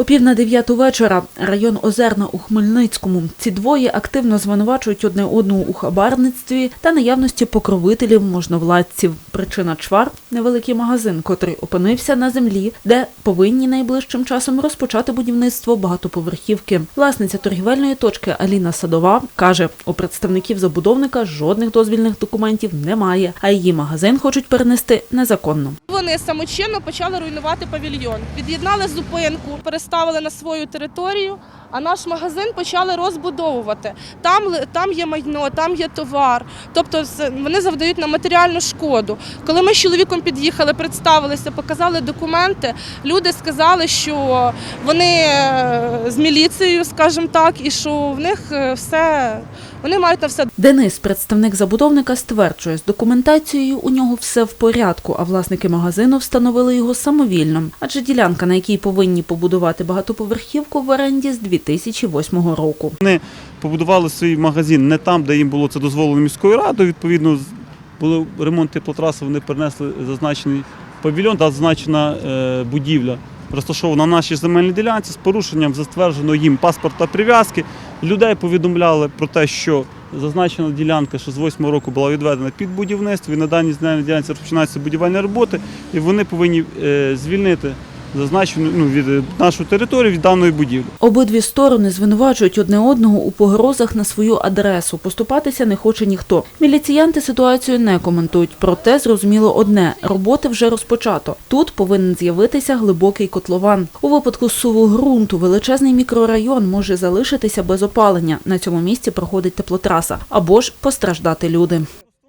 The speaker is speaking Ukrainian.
О пів на дев'яту вечора район Озерна у Хмельницькому. Ці двоє активно звинувачують одне одного у хабарництві та наявності покровителів можновладців. Причина чвар невеликий магазин, котрий опинився на землі, де повинні найближчим часом розпочати будівництво багатоповерхівки. Власниця торгівельної точки Аліна Садова каже, у представників забудовника жодних дозвільних документів немає, а її магазин хочуть перенести незаконно. Вони самочинно почали руйнувати павільйон. Від'єднали зупинку, переставили на свою територію, а наш магазин почали розбудовувати. Там, там є майно, там є товар. Тобто вони завдають нам матеріальну шкоду. Коли ми з чоловіком під'їхали, представилися, показали документи, люди сказали, що вони е, з міліцією, скажімо так, і що в них е, все, вони мають на все Денис, представник забудовника, стверджує, з документацією у нього все в порядку, а власники магазину встановили його самовільно. Адже ділянка, на якій повинні побудувати багатоповерхівку в оренді з 2008 року. Вони побудували свій магазин не там, де їм було це дозволено міською радою. Відповідно, були ремонт теплотраси, вони перенесли зазначений павільйон та зазначена е, будівля. Розташована на нашій земельній ділянці з порушенням затвердженого їм паспорта прив'язки. Людей повідомляли про те, що зазначена ділянка, що з 8 року була відведена під будівництво, і на даній земельній ділянці розпочинаються будівельні роботи, і вони повинні е, звільнити зазначену ну, від е, нашу територію від даної будівлі. Обидві сторони звинувачують одне одного у погрозах на свою адресу. Поступатися не хоче ніхто. Міліціянти ситуацію не коментують. Проте зрозуміло одне: роботи вже розпочато. Тут повинен з'явитися глибокий котлован. У випадку суву ґрунту величезний мікрорайон може залишитися без опалення. На цьому місці проходить теплотраса або ж постраждати люди.